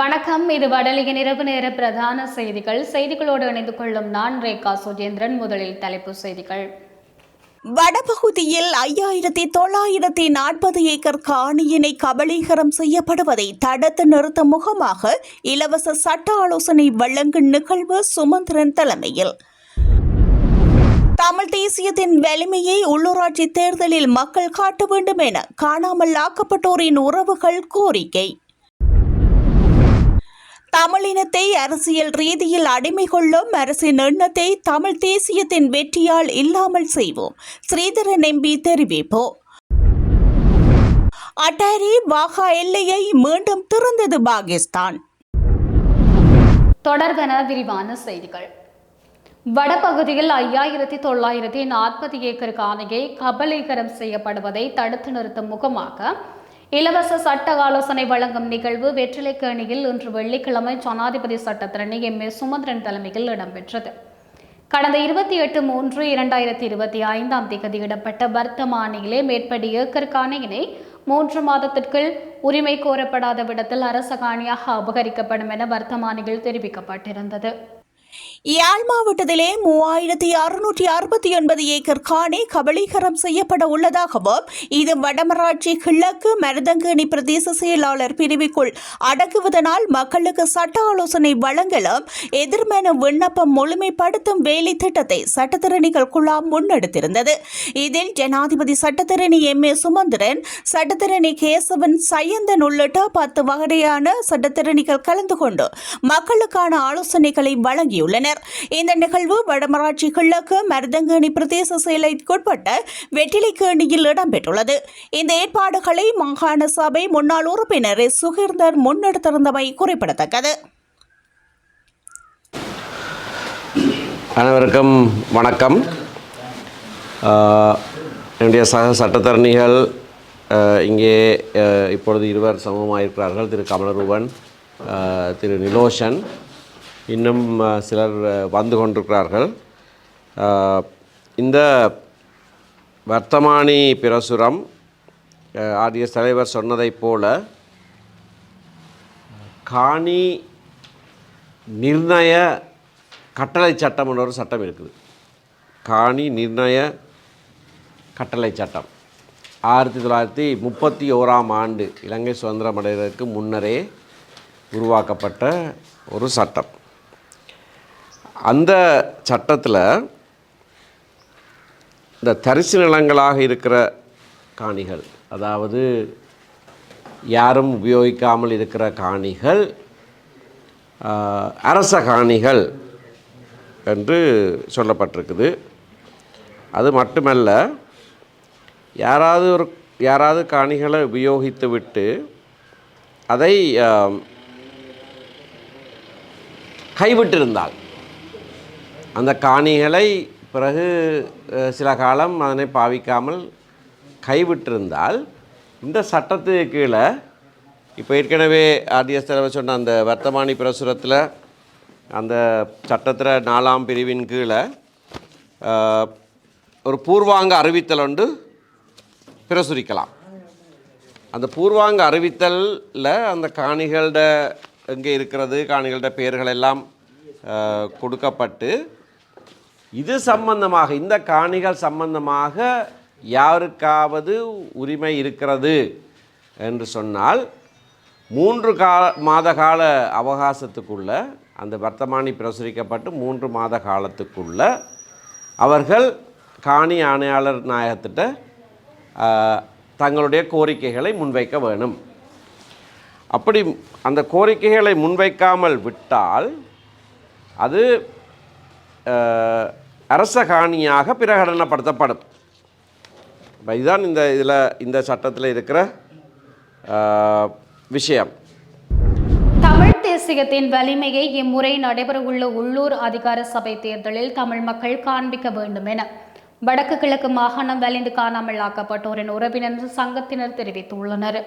வணக்கம். இது வடலியின் இரவு நேர பிரதான செய்திகள். செய்திகளோடு இணைந்து கொள்ளும் நான் ரேகா சுஜேந்திரன். முதலில் தலைப்பு செய்திகள். வடபகுதியில் ஐயாயிரத்தி தொள்ளாயிரத்தி நாற்பது ஏக்கர் காணியினை கபலீகரம் செய்யப்படுவதை தடுத்து நிறுத்தும் முகமாக இலவச சட்ட ஆலோசனை வழங்கும் நிகழ்வு சுமந்திரன் தலைமையில். தமிழ் தேசியத்தின் வலிமையை உள்ளூராட்சி தேர்தலில் மக்கள் காட்ட வேண்டும் என காணாமல் ஆக்கப்பட்டோரின் உறவுகள் கோரிக்கை. தமிழினத்தை அரசியல் ரீதியில் அடிமை கொள்ளும் அரசின் எண்ணத்தை தமிழ் தேசியத்தின் வெற்றியால் இல்லாமல் செய்வோம். ஸ்ரீதரன் எம்பி தெரிவிப்போம் அட்டாரி வாகா எல்லையை மீண்டும் திறந்தது பாகிஸ்தான். தொடர்பென விரிவான செய்திகள். வடபகுதியில் ஐயாயிரத்தி தொள்ளாயிரத்தி நாற்பது ஏக்கர் காணியை கபலீகரம் செய்யப்படுவதை தடுத்து நிறுத்தும் முகமாக இலவச சட்ட ஆலோசனை வழங்கும் நிகழ்வு வெற்றிலைக்கேணியில் இன்று வெள்ளிக்கிழமை ஜனாதிபதி சட்டத்திரணி எம். ஏ. சுமந்திரன் தலைமையில் இடம்பெற்றது. கடந்த இருபத்தி எட்டு மூன்று இரண்டாயிரத்தி இருபத்தி ஐந்தாம் தேதி இடப்பட்ட வர்த்தமானியிலே மேற்படி ஏக்கர் காணியினை மூன்று மாதத்திற்குள் உரிமை கோரப்படாத விடத்தில் அரச காணியாக அபகரிக்கப்படும் என வர்த்தமானியில் தெரிவிக்கப்பட்டிருந்தது. யாழ் மாவட்டத்திலே மூவாயிரத்தி அறுநூற்றி அறுபத்தி ஒன்பது ஏக்கர் காணி கபலீகரம் செய்யப்பட உள்ளதாகவும் இது வடமராட்சி கிழக்கு மருதங்கேணி பிரதேச செயலாளர் பிரிவுக்குள் அடக்குவதனால் மக்களுக்கு சட்ட ஆலோசனை வழங்கலும் எதிர்மன விண்ணப்பம் முழுமைப்படுத்தும் வேலை திட்டத்தை சட்டத்திறனிகள் குழாம் முன்னெடுத்திருந்தது. இதில் ஜனாதிபதி சட்டத்திறனி எம். ஏ. சுமந்திரன் சட்டத்திரணி கேசவன் சையந்தன் உள்ளிட்ட பத்து வகையான சட்டத்திறனிகள் கலந்து கொண்டு மக்களுக்கான ஆலோசனைகளை வழங்கியுள்ளனர். இந்த நிகழ்வு வடமராட்சி கிழக்கு மருதங்கணி பிரதேச செயலைக்குட்பட்ட வெற்றிலைக்கேணியில் இடம்பெற்றுள்ளது. இந்த ஏற்பாடுகளை மாகாண சபை முன்னாள் உறுப்பினர் எஸ். சுகீர்தர் முன்னெடுத்திருந்தமை குறிப்பிடத்தக்கது. அனைவருக்கும் வணக்கம். ஆஹ், என்னுடைய சக சட்டத்தரணிகள் ஆஹ், இங்கே இப்பொழுது இருவர் சமமாயிருக்கிறார்கள் திரு கமலரூபன் ஆஹ், திரு நிலோஷன் இன்னும் சிலர் வந்து கொண்டிருக்கிறார்கள். இந்த வர்த்தமானி பிரசுரம் ஆர்டிஎஸ் தலைவர் சொன்னதைப் போல காணி நிர்ணய கட்டளை சட்டம்னு ஒரு சட்டம் இருக்குது. காணி நிர்ணய கட்டளை சட்டம். ஆயிரத்தி தொள்ளாயிரத்தி முப்பத்தி ஓராம் ஆண்டு இலங்கை சுதந்திரம் அடைவதற்கு முன்னரே உருவாக்கப்பட்ட ஒரு சட்டம். அந்த சட்டத்தில் இந்த தரிசு நிலங்களாக இருக்கிற காணிகள் அதாவது யாரும் உபயோகிக்காமல் இருக்கிற காணிகள் அரச காணிகள் என்று சொல்லப்பட்டிருக்குது. அது மட்டுமல்ல யாராவது ஒரு யாராவது காணிகளை உபயோகித்து விட்டு அதை கைவிட்டிருந்தால் அந்த காணிகளை பிறகு சில காலம் அதனை பாவிக்காமல் கைவிட்டிருந்தால் இந்த சட்டத்துக்கு கீழே இப்போ ஏற்கனவே ஆர்டிஎஸ் தலைவர் சொன்ன அந்த வர்த்தமானி பிரசுரத்தில் அந்த சட்டத்தில் நாலாம் பிரிவின் கீழே ஒரு பூர்வாங்க அறிவித்தல் ஒன்று பிரசுரிக்கலாம். அந்த பூர்வாங்க அறிவித்தலில் அந்த காணிகளோட எங்கே இருக்கிறது காணிகளோட பெயர்கள் எல்லாம் கொடுக்கப்பட்டு இது சம்பந்தமாக இந்த காணிகள் சம்பந்தமாக யாருக்காவது உரிமை இருக்கிறது என்று சொன்னால் மூன்று கால மாத கால அவகாசத்துக்குள்ள அந்த வர்த்தமானி பிரசுரிக்கப்பட்டு மூன்று மாத காலத்துக்குள்ள அவர்கள் காணி ஆணையாளர் நாயகத்திட்ட தங்களுடைய கோரிக்கைகளை முன்வைக்க வேணும். அப்படி அந்த கோரிக்கைகளை முன்வைக்காமல் விட்டால் அது அரசகாணியாக அரச காணியாக பிரகடனப்படுத்தப்படும். இப்போ இதுதான் இந்த இதில் இந்த சட்டத்தில் இருக்கிற விஷயம். தமிழ் தேசியத்தின் வலிமையை இம்முறை நடைபெறவுள்ள உள்ளூர் அதிகார சபை தேர்தலில் தமிழ் மக்கள் காண்பிக்க வேண்டும் என வடக்கு கிழக்கு மாகாணம் வலிந்து காணாமல் ஆக்கப்பட்டோரின் உறவினர் சங்கத்தினர் தெரிவித்துள்ளனர்.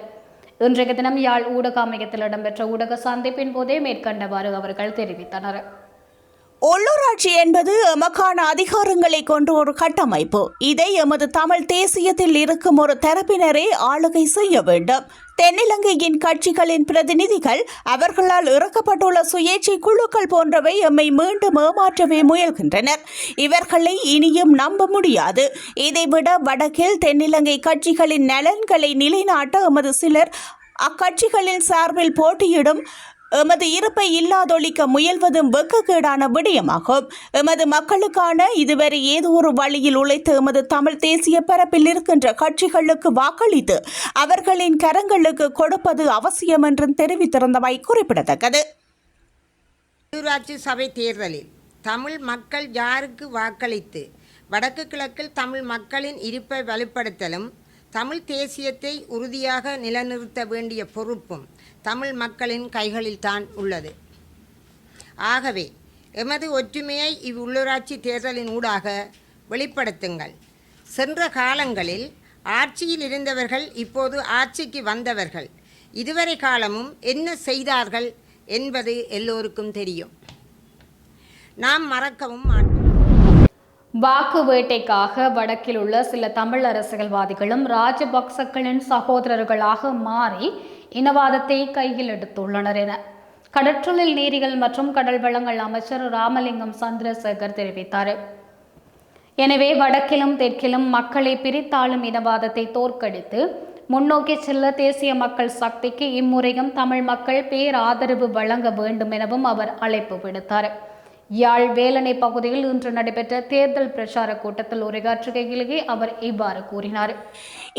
இன்றைய தினம் யாழ் ஊடக அமையத்தில் இடம்பெற்ற ஊடக சந்திப்பின் போதே மேற்கண்டவாறு அவர்கள் தெரிவித்தனர். உள்ளூராட்சி என்பது எமக்கான அதிகாரங்களை கொண்ட ஒரு கட்டமைப்பு. இதை எமது தமிழ் தேசியத்தில் இருக்கும் ஒரு தரப்பினரே ஆளுகை செய்ய வேண்டும். தென்னிலங்கையின் கட்சிகளின் பிரதிநிதிகள் அவர்களால் இறக்கப்பட்டுள்ள சுயேட்சை குழுக்கள் போன்றவை எம்மை மீண்டும் ஏமாற்றவே முயல்கின்றனர். இவர்களை இனியும் நம்ப முடியாது. இதைவிட வடக்கில் தென்னிலங்கை கட்சிகளின் நலன்களை நிலைநாட்ட எமது சிலர் அக்கட்சிகளின் சார்பில் போட்டியிடும் எமது இருப்பை இல்லாதொழிக்க முயல்வதும் வெக்கக்கேடான விடயமாகும். எமது மக்களுக்கான இதுவரை ஏதோ ஒரு வழியில் உழைத்து எமது தமிழ் தேசிய பரப்பில் இருக்கின்ற கட்சிகளுக்கு வாக்களித்து அவர்களின் கரங்களுக்கு கொடுப்பது அவசியம் என்றும் தெரிவித்திருந்தமை குறிப்பிடத்தக்கது. உள்ளூராட்சி சபை தேர்தலில் தமிழ் மக்கள் யாருக்கு வாக்களித்து வடக்கு கிழக்கில் தமிழ் மக்களின் இருப்பை வலுப்படுத்தலும் தமிழ் தேசியத்தை உறுதியாக நிலைநிறுத்த வேண்டிய பொறுப்பும் தமிழ் மக்களின் கைகளில்தான் உள்ளது. ஆகவே எமது ஒற்றுமையை இவ்வுள்ளூராட்சி தேர்தலின் ஊடாக வெளிப்படுத்துங்கள். சென்ற காலங்களில் ஆட்சியில் இருந்தவர்கள் இப்போது ஆட்சிக்கு வந்தவர்கள். இதுவரை காலமும் என்ன செய்தார்கள் என்பது எல்லோருக்கும் தெரியும். நாம் மறக்கவும் மாட்டோம். வாக்கு வேட்டைக்காக வடக்கில் உள்ள சில தமிழ் அரசியல்வாதிகளும் ராஜபக்சக்களின் சகோதரர்களாக மாறி இனவாதத்தை கையில் எடுத்துள்ளனர் என கடற்றொழில் நீரிகள் மற்றும் கடல் வளங்கள் அமைச்சர் ராமலிங்கம் சந்திரசேகர் தெரிவித்தார். எனவே வடக்கிலும் தெற்கிலும் மக்களை பிரித்தாளும் இனவாதத்தை தோற்கடித்து முன்னோக்கி செல்ல தேசிய மக்கள் சக்திக்கு இம்முறையும் தமிழ் மக்கள் பேராதரவு வழங்க வேண்டும் எனவும் அவர் அழைப்பு விடுத்தார். யாழ் வேலனை பகுதியில் இன்று நடைபெற்ற தேர்தல் பிரச்சார கூட்டத்தில் உரையாற்றுகையிலேயே அவர் இவ்வாறு கூறினார்.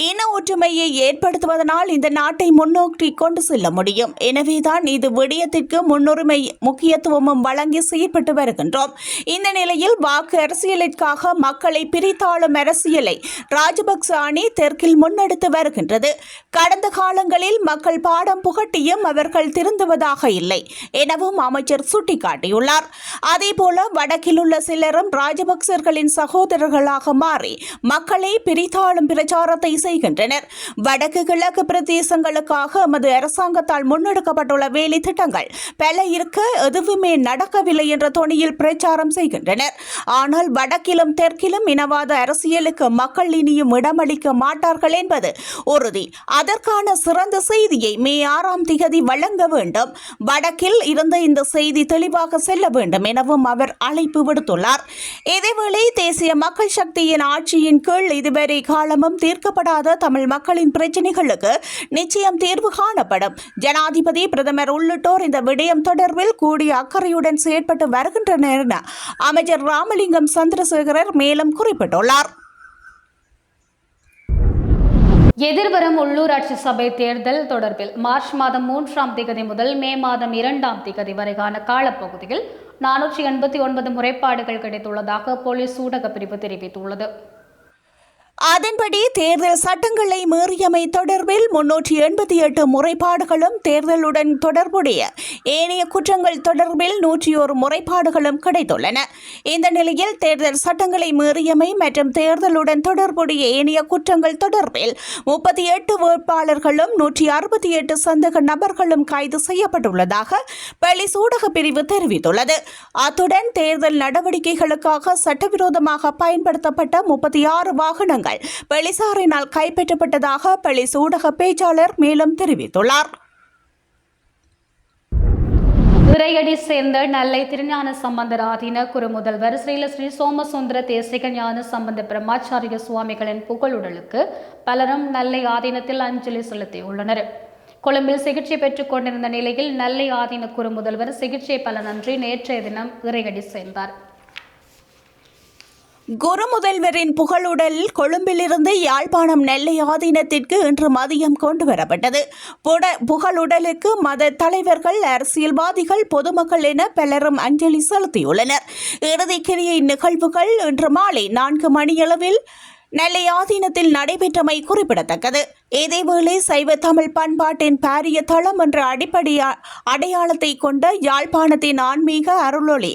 இன ஒற்றுமையை ஏற்படுத்துவதனால் இந்த நாட்டை முன்னோக்கி கொண்டு செல்ல முடியும். எனவேதான் இது விடயத்திற்கு முன்னுரிமை முக்கியத்துவமும் வழங்கி செயற்பட்டு வருகின்றோம். இந்த நிலையில் வாக்கு அரசியலிற்காக மக்களை பிரித்தாளும் அரசியலை ராஜபக்ச அணி தெற்கில் முன்னெடுத்து வருகின்றது. கடந்த காலங்களில் மக்கள் பாடம் புகட்டியும் அவர்கள் திருந்துவதாக இல்லை எனவும் அமைச்சர் சுட்டிக்காட்டியுள்ளார். அதேபோல வடக்கில் உள்ள சிலரும் ராஜபக்சர்களின் சகோதரர்களாக மாறி மக்களை பிரித்தாளும் பிரச்சாரத்தை செய்கின்றனர். வடக்கு கிழக்கு பிரதேசங்களுக்காக எமது அரசாங்கத்தால் முன்னெடுக்கப்பட்டுள்ள வேலை திட்டங்கள் பல இருக்க எதுவுமே நடக்கவில்லை என்ற தொனியில் பிரச்சாரம் செய்கின்றனர். ஆனால் வடக்கிலும் தெற்கிலும் இனவாத அரசியலுக்கு மக்கள் இனியும் இடமளிக்க மாட்டார்கள் என்பது உறுதி. அதற்கான சிறந்த செய்தியை மே ஆறாம் திகதி வழங்க வேண்டும். வடக்கில் இருந்த இந்த செய்தி தெளிவாக செல்ல வேண்டும் எனவும் அவர் அழைப்பு விடுத்துள்ளார். இதேவேளை தேசிய மக்கள் சக்தியின் ஆட்சியின் கீழ் இதுவரை காலமும் தீர்க்கப்படாத இல்லாத தமிழ் மக்களின் பிரச்சினைகளுக்கு நிச்சயம் தீர்வு காணப்படும். ஜனாதிபதி பிரதமர் உள்ளிட்டோர் இந்த விடயம் தொடர்பில் கூடிய அக்கறையுடன் செயற்பட்டு வருகின்றனர் என அமைச்சர் ராமலிங்கம் சந்திரசேகரர் மேலும் குறிப்பிட்டுள்ளார். எதிர்வரும் உள்ளூராட்சி சபை தேர்தல் தொடர்பில் மார்ச் மாதம் மூன்றாம் திகதி முதல் மே மாதம் இரண்டாம் திகதி வரைக்கான காலப்பகுதியில் நானூற்றி எண்பத்தி ஒன்பது முறைப்பாடுகள் கிடைத்துள்ளதாக போலீஸ் ஊடகப் பிரிவு தெரிவித்துள்ளது. அதன்படி தேர்தல் சட்டங்களை மீறியமை தொடர்பில் முன்னூற்றி எண்பத்தி எட்டு முறைப்பாடுகளும் தேர்தலுடன் தொடர்புடைய ஏனைய குற்றங்கள் தொடர்பில் நூற்றி ஒரு முறைப்பாடுகளும் கிடைத்துள்ளன. இந்த நிலையில் தேர்தல் சட்டங்களை மீறியமை மற்றும் தேர்தலுடன் தொடர்புடைய ஏனைய குற்றங்கள் தொடர்பில் முப்பத்தி எட்டு வேட்பாளர்களும் நூற்றி அறுபத்தி எட்டு சந்தேக நபர்களும் கைது செய்யப்பட்டுள்ளதாக பள்ளி சூடக பிரிவு தெரிவித்துள்ளது. அத்துடன் தேர்தல் நடவடிக்கைகளுக்காக சட்டவிரோதமாக பயன்படுத்தப்பட்ட முப்பத்தி ஆறு வாகனங்கள் போலீசாரினால் கைப்பற்றப்பட்டதாக போலீஸ் ஊடக பேச்சாளர் மேலும் தெரிவித்துள்ளார். இறையடி சேர்ந்த நெல்லை திருஞான சம்பந்தர் ஆதீன குருமுதல்வர் ஸ்ரீல ஸ்ரீ சோமசுந்தர தேசிக ஞான சம்பந்த பிரம்மாச்சாரிய சுவாமிகளின் புகழுடலுக்கு பலரும் நெல்லை ஆதீனத்தில் அஞ்சலி செலுத்தியுள்ளனர். கொழும்பில் சிகிச்சை பெற்றுக் கொண்டிருந்த நிலையில் நெல்லை ஆதீன குருமுதல்வர் சிகிச்சை பலனன்றி நேற்றைய தினம் இறையடி சேர்ந்தார். குரு முதல்வரின் புகழுடல் கொழும்பிலிருந்து யாழ்ப்பாணம் நெல்லை ஆதீனத்திற்கு இன்று மதியம் கொண்டு வரப்பட்டது புட- புகழுடலுக்கு மத தலைவர்கள் அரசியல்வாதிகள் பொதுமக்கள் என பலரும் அஞ்சலி செலுத்தியுள்ளனர். இறுதிக்கிரியை நிகழ்வுகள் இன்று மாலை நான்கு மணியளவில் நெல்லை ஆதீனத்தில் நடைபெற்றமை குறிப்பிடத்தக்கது. இதேவேளை சைவ தமிழ் பண்பாட்டின் பாரிய தளம் என்ற அடிப்படை அடையாளத்தை கொண்ட யாழ்ப்பாணத்தின் ஆன்மீக அருளொளி.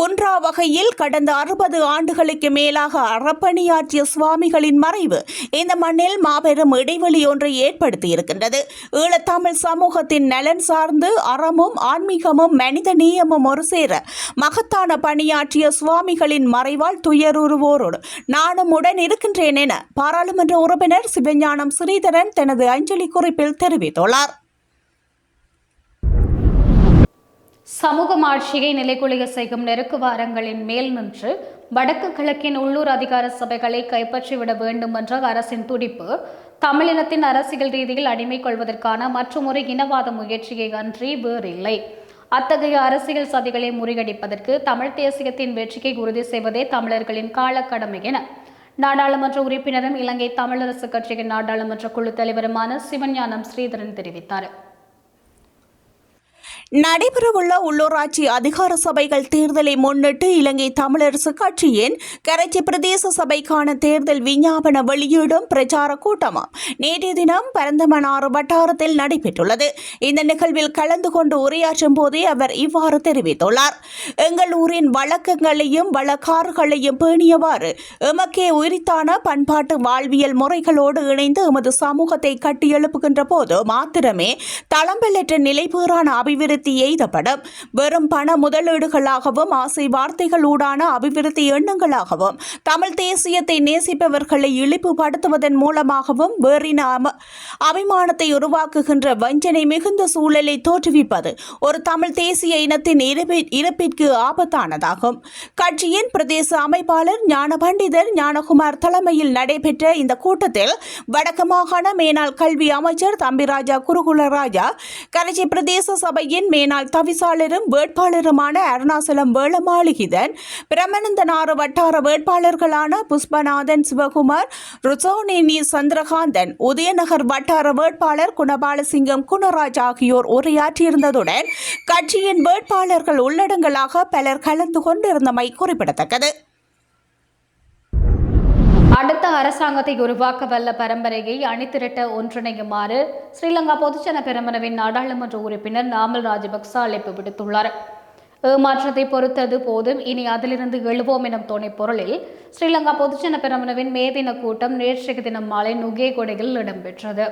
குன்றா வகையில் கடந்த அறுபது ஆண்டுகளுக்கு மேலாக அறப்பணியாற்றிய சுவாமிகளின் மறைவு இந்த மண்ணில் மாபெரும் இடைவெளி ஒன்றை ஏற்படுத்தியிருக்கின்றது. ஈழத்தமிழ் சமூகத்தின் நலன் சார்ந்து அறமும் ஆன்மீகமும் மனித நேயமும் ஒரு சேர மகத்தான பணியாற்றிய சுவாமிகளின் மறைவால் துயருருவோரோடு நானும் உடன் இருக்கின்ற வருகின்றேன் என பாராளுமன்ற உறுப்பினர் சிவஞானம் ஸ்ரீதரன் தனது அஞ்சலி குறிப்பில் தெரிவித்துள்ளார். சமூக ஆட்சியை நிலைகுலைய செய்யும் நெருக்கு வாரங்களின் மேல் நின்று வடக்கு கிழக்கின் உள்ளூர் அதிகார சபைகளை கைப்பற்றிவிட வேண்டும் என்ற அரசின் துடிப்பு தமிழினத்தின் அரசியல் ரீதியில் அடிமை கொள்வதற்கான மற்றொரு இனவாத முயற்சியை அன்றி வேறில்லை. அத்தகைய அரசியல் சதிகளை முறியடிப்பதற்கு தமிழ் தேசியத்தின் வெற்றியை உறுதி செய்வதே தமிழர்களின் காலக்கடமை என நாடாளுமன்ற உறுப்பினரும் இலங்கை தமிழரசு கட்சியின் நாடாளுமன்ற குழு தலைவருமான சிவஞானம் ஸ்ரீதரன் தெரிவித்தார். நடைபெறவுள்ள உள்ளூராட்சி அதிகார சபைகள் தேர்தலை முன்னிட்டு இலங்கை தமிழரசு கட்சியின் கரைச்சி பிரதேச சபைக்கான தேர்தல் விஞ்ஞாபன வெளியீடும் பிரச்சார கூட்டமும் நேற்றைய தினம் பரந்தமனாறு வட்டாரத்தில் நடைபெற்றுள்ளது. இந்த நிகழ்வில் கலந்து கொண்டு உரையாற்றும் போதே அவர் இவ்வாறு தெரிவித்துள்ளார். எங்கள் ஊரின் வழக்கங்களையும் வழக்காறுகளையும் பேணியவாறு எமக்கே உரித்தான பண்பாட்டு வாழ்வியல் முறைகளோடு இணைந்து எமது சமூகத்தை கட்டியெழுப்புகின்ற போது மாத்திரமே தளம்பெற்ற நிலைபேறான அபிவிருத்தி எய்தப்படும் வெறும் பண முதலீடுகளாகவும் ஆசை வார்த்தைகளூடான அபிவிருத்தி எண்ணங்களாகவும் தமிழ் தேசியத்தை நேசிப்பவர்களை இழிப்புபடுத்துவதன் மூலமாகவும் வேறின அம- அபிமானத்தை உருவாக்குகின்ற வஞ்சனை மிகுந்த சூழலை தோற்றுவிப்பது ஒரு தமிழ் தேசிய இனத்தின் இருப்பி- இருப்பிற்கு ஆபத்தானதாகும். கட்சியின் பிரதேச அமைப்பாளர் ஞான பண்டிதர் ஞானகுமார் தலைமையில் நடைபெற்ற இந்த கூட்டத்தில் வடக்கு மாகாண மேனாள் கல்வி அமைச்சர் தம்பிராஜா குருகுலராஜா கரைச்சி பிரதேச சபையின் மேனாள் தவிசாளரும் வேட்பாளருமான அருணாசலம் வேளமாளிகிதன் பிரமனந்தனாறு வட்டார வேட்பாளர்களான புஷ்பநாதன் சிவகுமார் ருசோனேனி சந்திரகாந்தன் உதயநகர் வட்டார வேட்பாளர் குணபாலசிங்கம் குணராஜ் ஆகியோர் உரையாற்றியிருந்ததுடன் கட்சியின் வேட்பாளர்கள் உள்ளடங்கலாக பலர் கலந்து கொண்டிருந்தமை குறிப்பிடத்தக்கது. அடுத்த அரசாங்கத்தை உருவாக்க வல்ல பரம்பரையை அணிதிரட்ட ஒன்றிணையுமாறு ஸ்ரீலங்கா பொதுஜன பெருமனவின் நாடாளுமன்ற உறுப்பினர் நாமல் ராஜபக்ச அழைப்பு விடுத்துள்ளார். ஏமாற்றத்தை பொறுத்தது போதும் இனி அதிலிருந்து எழுவோம் எனும் துணை பொருளில் ஸ்ரீலங்கா பொதுஜன பெருமனவின் மே தின கூட்டம் நேற்றைய தினம் மாலை நுகேகொடையில் இடம்பெற்றது.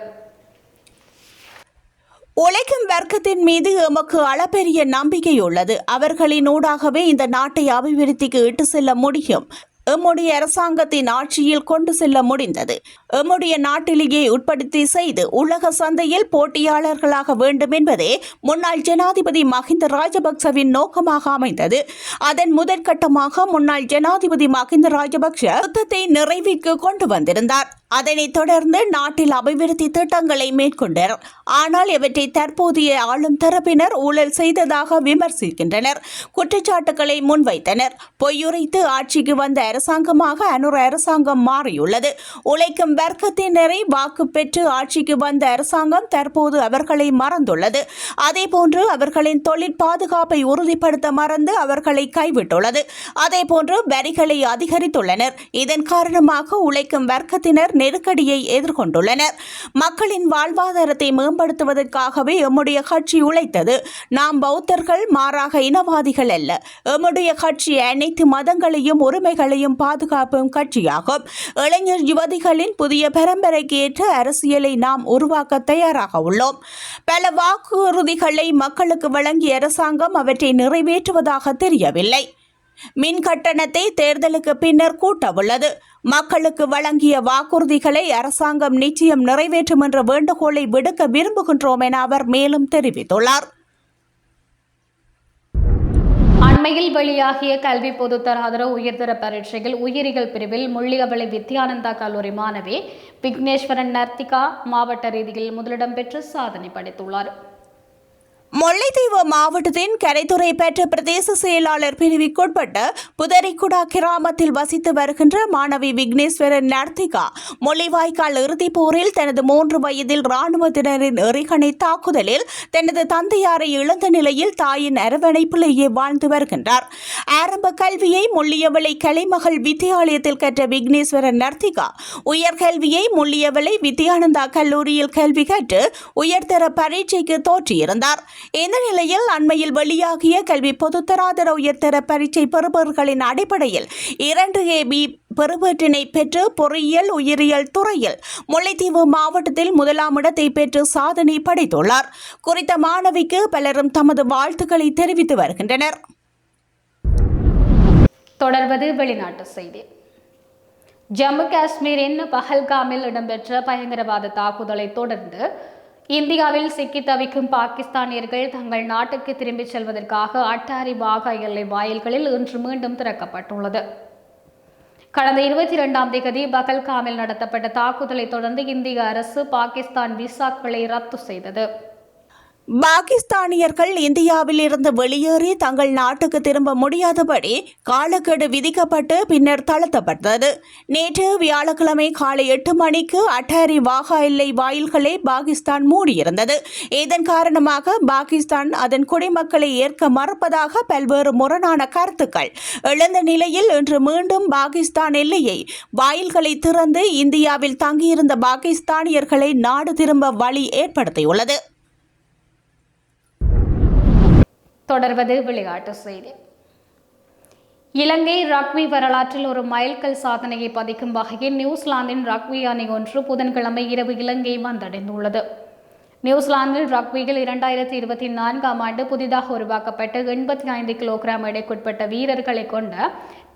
உழைக்கும் வர்க்கத்தின் மீது எமக்கு அளப்பெரிய நம்பிக்கை உள்ளது. அவர்களின் ஊடாகவே இந்த நாட்டை அபிவிருத்திக்கு இட்டு செல்ல முடியும். எம்முடைய அரசாங்கத்தின் ஆட்சியில் கொண்டு செல்ல முடிந்தது. எம்முடைய நாட்டிலேயே உட்படுத்தி செய்து உலக சந்தையில் போட்டியாளர்களாக வேண்டும் என்பதே முன்னாள் ஜனாதிபதி மஹிந்த ராஜபக்சவின் நோக்கமாக அமைந்தது. அதன் முதற்கட்டமாக முன்னாள் ஜனாதிபதி மஹிந்த ராஜபக்ஷ யுத்தத்தை நிறைவிக்கு கொண்டு வந்திருந்தார். அதனைத் தொடர்ந்து நாட்டில் அபிவிருத்தி திட்டங்களை மேற்கொண்டார். ஆனால் இவற்றை தற்போதைய ஆளும் தரப்பினர் ஊழல் செய்ததாக விமர்சிக்கின்றனர். குற்றச்சாட்டுகளை முன்வைத்தனர். பொய்யுரைத்து ஆட்சிக்கு வந்த அரசாங்கமாக அனுர அரசாங்கம் மாறியுள்ளது. உழைக்கும் வர்க்கத்தினரை வாக்கு பெற்று ஆட்சிக்கு வந்த அரசாங்கம் தற்போது அவர்களை மறந்துள்ளது. அதேபோன்று அவர்களின் தொழில் பாதுகாப்பை உறுதிப்படுத்த மறந்து அவர்களை கைவிட்டுள்ளது. அதேபோன்று வரிகளை அதிகரித்துள்ளனர். இதன் காரணமாக உழைக்கும் வர்க்கத்தினர் நெருக்கடியை எதிர்கொண்டுள்ளனர். மக்களின் வாழ்வாதாரத்தை மேம்படுத்துவதற்காகவே எம்முடைய கட்சி உழைத்தது. நாம் பௌத்தர்கள் மாறாக இனவாதிகள் அல்ல. எம்முடைய கட்சி அனைத்து மதங்களையும் உரிமைகளையும் பாதுகாப்பும் கட்சியாகும். இளைஞர் யுவதிகளின் புதிய பரம்பரைக்கு ஏற்ற அரசியலை நாம் உருவாக்க தயாராக உள்ளோம். பல வாக்குறுதிகளை மக்களுக்கு வழங்கிய அரசாங்கம் அவற்றை நிறைவேற்றுவதாக தெரியவில்லை. மின் கட்டணத்தை தேர்தலுக்கு பின்னர் கூட்ட உள்ளது மக்களுக்கு வழங்கிய வாக்குறுதிகளை அரசாங்கம் நிச்சயம் நிறைவேற்றும் என்ற வேண்டுகோளை விடுக்க விரும்புகின்றோம் என அவர் மேலும் தெரிவித்துள்ளார். அண்மையில் வெளியாகிய கல்வி பொதுத்தராதர உயர்தர பரீட்சையில் உயிரியல் பிரிவில் முள்ளியவளை வித்யானந்தா கல்லூரி மாணவி விக்னேஸ்வரன் நர்த்திகா மாவட்ட ரீதியில் முதலிடம் பெற்று சாதனை படைத்துள்ளார். முல்லைத்தீவு மாவட்டத்தின் கரைத்துறை பெற்ற பிரதேச செயலாளர் பிரிவுக்குட்பட்ட புதரிக்குடா கிராமத்தில் வசித்து வருகின்ற மாணவி விக்னேஸ்வரன் நர்த்திகா முள்ளிவாய்க்கால் இறுதிப் போரில் தனது மூன்று வயதில் ராணுவத்தினரின் எறிகணை தாக்குதலில் தனது தந்தையாரை இழந்த நிலையில் தாயின் அரவணைப்பிலேயே வாழ்ந்து வருகின்றார். ஆரம்ப கல்வியை முள்ளியவளை கலைமகள் வித்தியாலயத்தில் கற்ற விக்னேஸ்வரன் நர்த்திகா உயர்கல்வியை முள்ளியவளை வித்யானந்தா கல்லூரியில் கல்வி கற்று உயர்தர பரீட்சைக்கு தோற்றியிருந்தார். இந்த நிலையில் அண்மையில் வெளியாகிய கல்வி பொதுத்தராதர உயர்தர பரீட்சை பெறுபவர்களின் அடிப்படையில் இரண்டு ஏபி பெறுபேற்றினை பெற்று பொறியியல் உயிரியல் துறையில் முல்லைத்தீவு மாவட்டத்தில் முதலாம் இடத்தை பெற்று சாதனை படைத்துள்ளார். குறித்த மாணவிக்கு பலரும் தமது வாழ்த்துக்களை தெரிவித்து வருகின்றனர். தொடர்வது வெளிநாட்டு செய்தி. ஜம்மு காஷ்மீரின் பஹல்காமில் இடம்பெற்ற பயங்கரவாத தாக்குதலை தொடர்ந்து இந்தியாவில் சிக்கி தவிக்கும் பாகிஸ்தானியர்கள் தங்கள் நாட்டுக்கு திரும்பிச் செல்வதற்காக அட்டாரி வாகா எல்லை வாயில்களில் இன்று மீண்டும் திறக்கப்பட்டுள்ளது. கடந்த இருபத்தி இரண்டாம் தேதி பகல்காமில் நடத்தப்பட்ட தாக்குதலை தொடர்ந்து இந்திய அரசு பாகிஸ்தான் விசாக்களை ரத்து செய்தது. பாகிஸ்தானியர்கள் இந்தியாவில் இருந்து வெளியேறி தங்கள் நாட்டுக்கு திரும்ப முடியாதபடி காலக்கெடு விதிக்கப்பட்டு பின்னர் தளர்த்தப்பட்டது. நேற்று வியாழக்கிழமை காலை எட்டு மணிக்கு அட்டாரி வாகா எல்லை வாயில்களை பாகிஸ்தான் மூடியிருந்தது. இதன் காரணமாக பாகிஸ்தான் அதன் குடிமக்களை ஏற்க மறுப்பதாக பல்வேறு முரணான கருத்துக்கள் எழுந்த நிலையில் இன்று மீண்டும் பாகிஸ்தான் எல்லையை வாயில்களை திறந்து இந்தியாவில் தங்கியிருந்த பாகிஸ்தானியர்களை நாடு திரும்ப வழி ஏற்படுத்தியுள்ளது. தொடர்வது விளையாட்டு செய்தி. இலங்கை ரக்பி வரலாற்றில் ஒரு மைல்கல் சாதனையை பதிக்கும் வகையில் நியூசிலாந்தின் ரக்பி அணி ஒன்று புதன்கிழமை இரவு இலங்கை வந்தடைந்துள்ளது. நியூசிலாந்தில் ரக்பியில் இரண்டாயிரத்தி இருபத்தி நான்காம் ஆண்டு புதிதாக உருவாக்கப்பட்ட எண்பத்தி ஐந்து கிலோகிராம் எடைக்குட்பட்ட வீரர்களை கொண்ட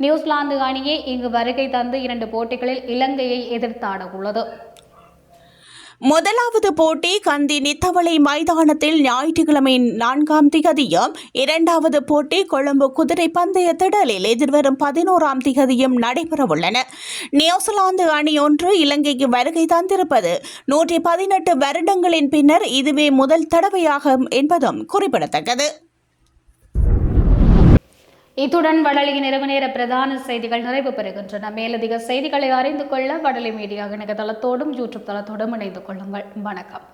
நியூசிலாந்து அணியே இங்கு வருகை தந்து இரண்டு போட்டிகளில் இலங்கையை எதிர்த்தாட உள்ளது முதலாவது போட்டி கந்தி நித்தவளை மைதானத்தில் ஞாயிற்றுக்கிழமை நான்காம் திகதியும் இரண்டாவது போட்டி கொழும்பு குதிரை பந்தய திடலில் எதிர்வரும் பதினோராம் திகதியும் நடைபெறவுள்ளன. நியூசிலாந்து அணி ஒன்று இலங்கைக்கு வருகை தந்திருப்பது நூற்றி பதினெட்டு வருடங்களின் பின்னர் இதுவே முதல் தடவையாகும் என்பதும் குறிப்பிடத்தக்கது. இத்துடன் வடலியின் இரவு நேர பிரதான செய்திகள் நிறைவு பெறுகின்றன. மேலதிக செய்திகளை அறிந்து கொள்ள வடலி மீடியா இணையதளத்தோடும் யூடியூப் தளத்தோடும் இணைந்து கொள்ளுங்கள். வணக்கம்.